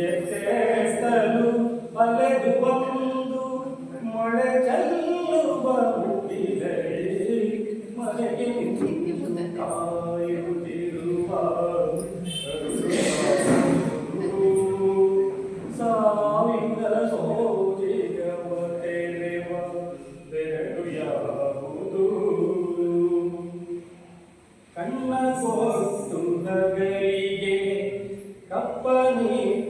ಎಸೆಸಲು ಅಲೆದು ಬಂದು ಮಳೆ ಚೆಲ್ಲುವ ಮುಗಿಲಲ್ಲಿ ಮನೆಗೆ ಕಾಯುತ್ತಿರುವ ಸಾವಿನ ಸೋಜಿಗವ ತೆರೆವ ಬೆರಳು ಯಾವುದು? ಕಣ್ಣ ಕೊಟ್ಟು ನಗರಿಗೆ ಕಪ್ಪನಿತ್ತು